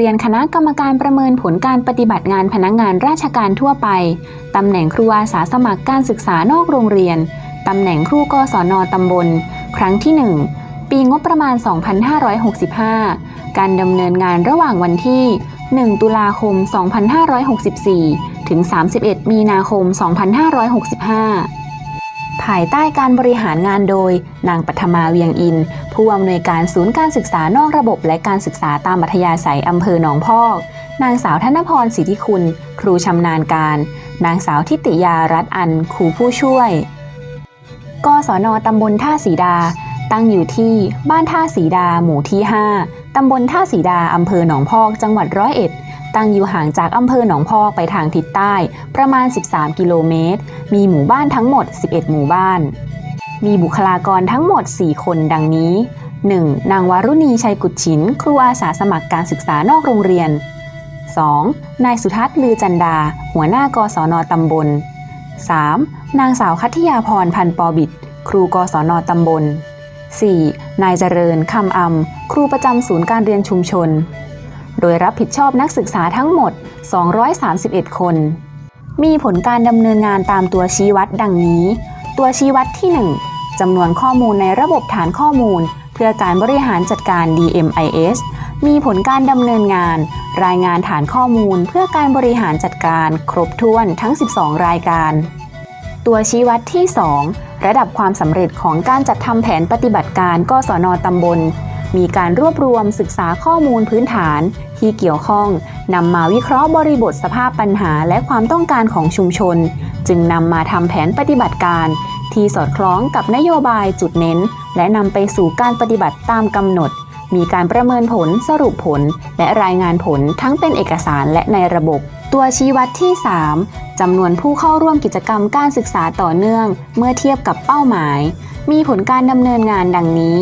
เรียนคณะกรรมการประเมินผลการปฏิบัติงานพนักงานราชการทั่วไป ตำแหน่งครูอาสาสมัครการศึกษานอกโรงเรียน ตำแหน่งครูกศนตำบล ครั้งที่ 1 ปีงบประมาณ 2565 การดำเนินงานระหว่างวันที่ 1 ตุลาคม 2564 ถึง 31 มีนาคม 2565 ภายใต้การบริหารงานโดย นางปัทมาเวียงอิน ผู้อำนวยการศูนย์การศึกษานอกระบบและการศึกษาตามอัธยาศัยอำเภอหนองพอก นางสาวธนพรสิทธิคุณ ครูชำนาญการ นางสาวทิติยารัตอันครูผู้ช่วย กศนตำบลท่าสีดา ตั้งอยู่ที่บ้านท่าสีดาหมู่ที่ 5ตำบลท่าสีดาอำเภอหนองพอก จังหวัดร้อยเอ็ด ตั้งอยู่ห่างจากอำเภอหนองพอกไปทางทิศใต้ ประมาณ 13 กิโลเมตร มีหมู่บ้านทั้งหมด 11 หมู่บ้าน มีบุคลากรทั้งหมด 4 คนดังนี้ 1. นางวารุณีชัยกุดฉิน ครูอาสาสมัครการศึกษานอกโรงเรียน 2. นายสุทัศน์ลือจันดา หัวหน้ากศนตำบล 3. นางสาวคัทยาพรพันปอบิด ครูกศนตำบล 4. นายเจริญคำอำครูประจำศูนย์การเรียนชุมชน โดยรับผิดชอบนักศึกษาทั้งหมด 231 คน มีผลการดำเนินงานตามตัวชี้วัดดังนี้ ตัวชี้วัดที่ 1จำนวนข้อมูลในระบบฐานข้อมูล เพื่อการบริหารจัดการ DMIS มีผลการดำเนินงาน รายงานฐานข้อมูลเพื่อการบริหารจัดการครบถ้วนทั้ง 12 รายการ ตัวชี้วัดที่ 2 ระดับความสำเร็จของการจัดทำแผนปฏิบัติการกศนตำบล มีการรวบรวมศึกษาข้อมูลพื้นฐานที่เกี่ยวข้องนำมาวิเคราะห์บริบทสภาพปัญหาและความต้องการของชุมชน จึงนำมาทำแผนปฏิบัติการ ที่สอดคล้องกับนโยบายจุดเน้น และนำไปสู่การปฏิบัติตามกำหนด มีการประเมินผลสรุปผล และรายงานผลทั้งเป็นเอกสารและในระบบ ตัวชี้วัดที่ 3จำนวนผู้เข้าร่วมกิจกรรมการศึกษาต่อเนื่อง เมื่อเทียบกับเป้าหมาย มีผลการดำเนินงานดังนี้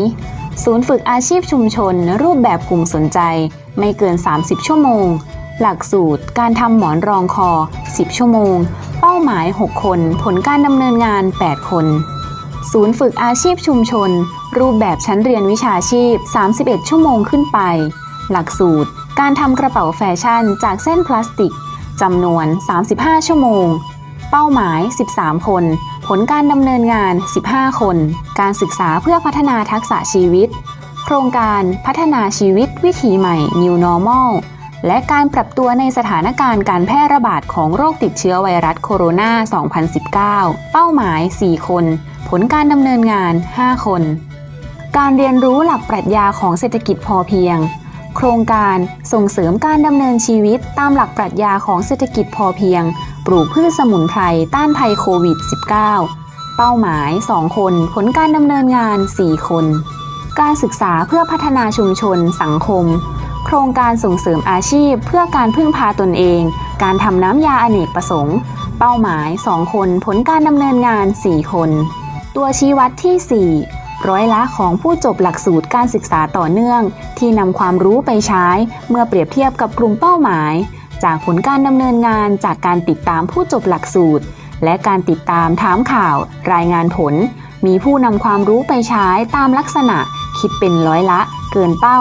ศูนย์ฝึกอาชีพชุมชน รูปแบบกลุ่มสนใจ ไม่เกิน 30 ชั่วโมง หลักสูตร การทำหมอนรองคอ 10 ชั่วโมง เป้าหมาย 6 คน ผลการดำเนินงาน 8 คน ศูนย์ฝึกอาชีพชุมชน รูปแบบชั้นเรียนวิชาชีพ 31 ชั่วโมงขึ้นไป หลักสูตร การทำกระเป๋าแฟชั่นจากเส้นพลาสติกจำนวน 35 ชั่วโมง เป้าหมาย 13 คน ผลการดำเนินงาน 15 คน การศึกษาเพื่อพัฒนาทักษะชีวิต โครงการพัฒนาชีวิตวิถีใหม่ New Normal และการปรับตัวในสถานการณ์การแพร่ระบาดของโรคติดเชื้อไวรัสโคโรนา 2019 เป้าหมาย 4 คน ผลการดำเนินงาน 5 คน การเรียนรู้หลักปรัชญาของเศรษฐกิจพอเพียง โครงการส่งเสริมการดำเนินชีวิตตามหลักปรัชญาของเศรษฐกิจพอเพียง ปลูกพืชสมุนไพรต้านภัยโควิด -19 เป้าหมาย 2 คน ผลการดำเนินงาน 4 คน การศึกษาเพื่อพัฒนาชุมชน สังคม โครงการส่งเสริมอาชีพ เพื่อการพึ่งพาตนเอง การทำน้ำยาอเนกประสงค์ เป้าหมาย 2 คน ผลการดำเนินงาน 4 คน ตัวชี้วัดที่ 4ร้อยละของผู้จบหลักสูตรการศึกษาต่อเนื่อง ที่นำความรู้ไปใช้ เมื่อเปรียบเทียบกับกลุ่มเป้าหมาย จากผลการดำเนินงานจากการติดตามผู้จบหลักสูตร และการติดตามถามข่าว รายงานผล มีผู้นำความรู้ไปใช้ตามลักษณะ คิดเป็นร้อยละ เกินเป้า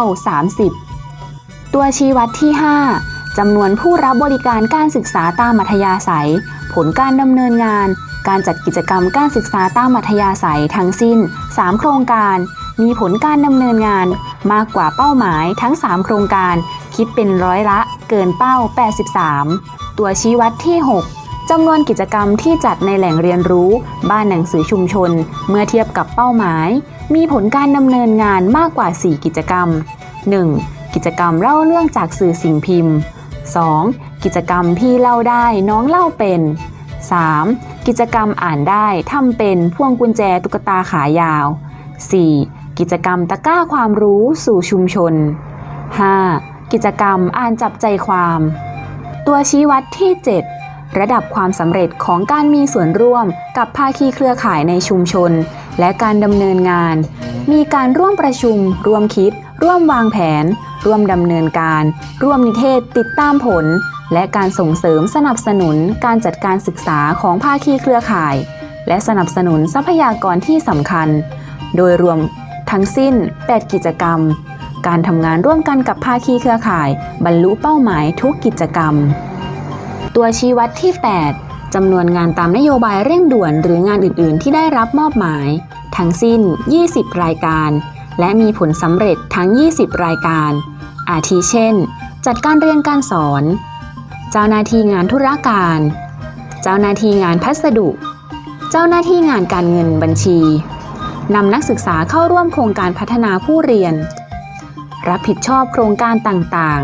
30 ตัวชี้วัดที่ 5จำนวนผู้รับบริการการศึกษาตามมัธยาศัย ผลการดำเนินงาน การจัดกิจกรรมการศึกษาตามมัธยาศัยทั้งสิ้น 3 โครงการมีผลการดำเนินงานมากกว่าเป้าหมายทั้ง 3 โครงการ คิดเป็นร้อยละ เกินเป้า 83 ตัวชี้วัดที่ 6จำนวนกิจกรรมที่จัดในแหล่งเรียนรู้ บ้านหนังสือชุมชน เมื่อเทียบกับเป้าหมาย มีผลการดำเนินงานมากกว่า 4 กิจกรรม 1. กิจกรรมเล่าเรื่องจากสื่อสิ่งพิมพ์ 2. กิจกรรมพี่เล่าได้น้องเล่าเป็น 3. กิจกรรมอ่านได้ทำเป็นพวงกุญแจตุ๊กตาขายาว 4. กิจกรรมตะกร้าความรู้สู่ชุมชน 5. กิจกรรมอ่านจับใจความ ตัวชี้วัดที่ 7 ระดับความสำเร็จของการมีส่วนร่วมกับภาคีเครือข่ายในชุมชน และการดำเนินงาน มีการร่วมประชุม ร่วมคิด ร่วมวางแผน ร่วมดำเนินการ ร่วมนิเทศติดตามผล และการส่งเสริมสนับสนุนการจัดการศึกษาของภาคีเครือข่าย และสนับสนุนทรัพยากรที่สำคัญ โดยรวมทั้งสิ้น 8 กิจกรรม การทำงานร่วมกันกับภาคีเครือข่าย บรรลุเป้าหมายทุกกิจกรรม ตัวชี้วัดที่ 8จำนวนงานตามนโยบายเร่งด่วนหรืองานอื่น ๆ ที่ได้รับมอบหมาย ทั้งสิ้น 20 รายการ และมีผลสำเร็จทั้ง 20 รายการ อาทิเช่น จัดการเรียนการสอน เจ้าหน้าที่งานธุรการ เจ้าหน้าที่งานพัสดุ เจ้าหน้าที่งานการเงินบัญชีนำนักศึกษาเข้าร่วมโครงการพัฒนาผู้เรียน รับผิดชอบโครงการต่าง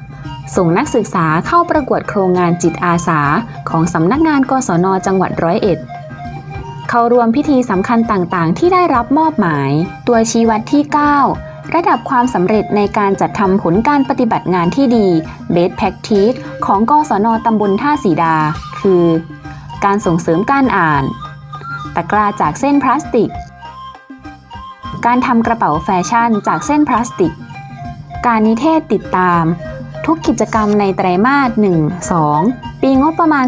ๆ ส่งนักศึกษาเข้าประกวดโครงงานจิตอาสาของสำนักงานกศนจังหวัดร้อยเอ็ด เข้ารวมพิธีสำคัญต่างๆ ที่ได้รับมอบหมาย ตัวชี้วัดที่ 9 ระดับความสำเร็จในการจัดทำผลการปฏิบัติงานที่ดี Best Practice ของกศนตำบลท่าสีดา คือ การส่งเสริมการอ่าน ตะกร้าจากเส้นพลาสติกการทำกระเป๋าแฟชั่นจากเส้นพลาสติก การนิเทศติดตาม ทุกกิจกรรมในไตรมาส 1 2 ปีงบประมาณ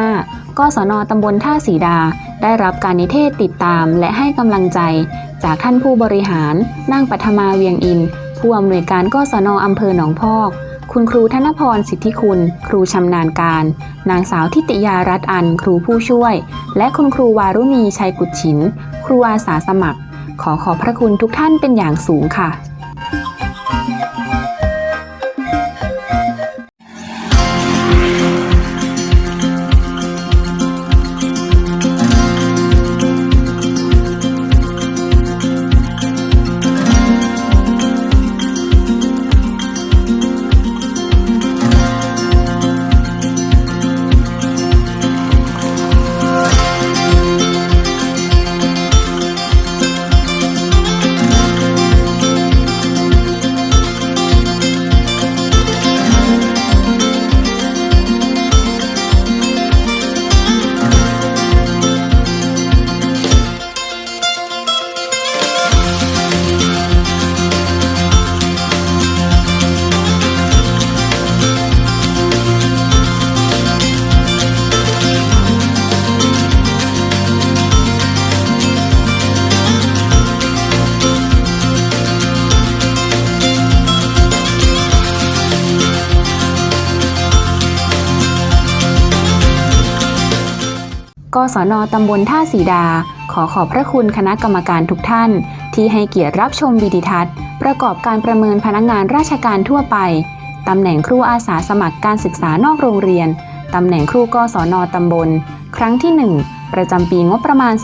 2565 กศนตำบลท่าสีดา ได้รับการนิเทศติดตามและให้กำลังใจ จากท่านผู้บริหารนางปัทมาเวียงอิน ผู้อำนวยการกศนอำเภอหนองพอก คุณครูธนพรสิทธิคุณ ครูชำนาญการ นางสาวทิติยารัตน์อัน ครูผู้ช่วย และคุณครูวารุณีชัยกุดฉิน ครูอาสาสมัคร ขอขอบพระคุณทุกท่านเป็นอย่างสูงค่ะ กศนตำบลท่าสีดา ขอขอบพระคุณคณะกรรมการทุกท่าน ที่ให้เกียรติรับชมวิดีทัศน์ ประกอบการประเมินพนักงานราชการทั่วไป ตำแหน่งครูอาสาสมัครการศึกษานอกโรงเรียน ตำแหน่งครูกศนตำบล ครั้งที่ 1 ประจำปีงบประมาณ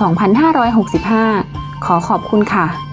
2565 ขอขอบคุณค่ะ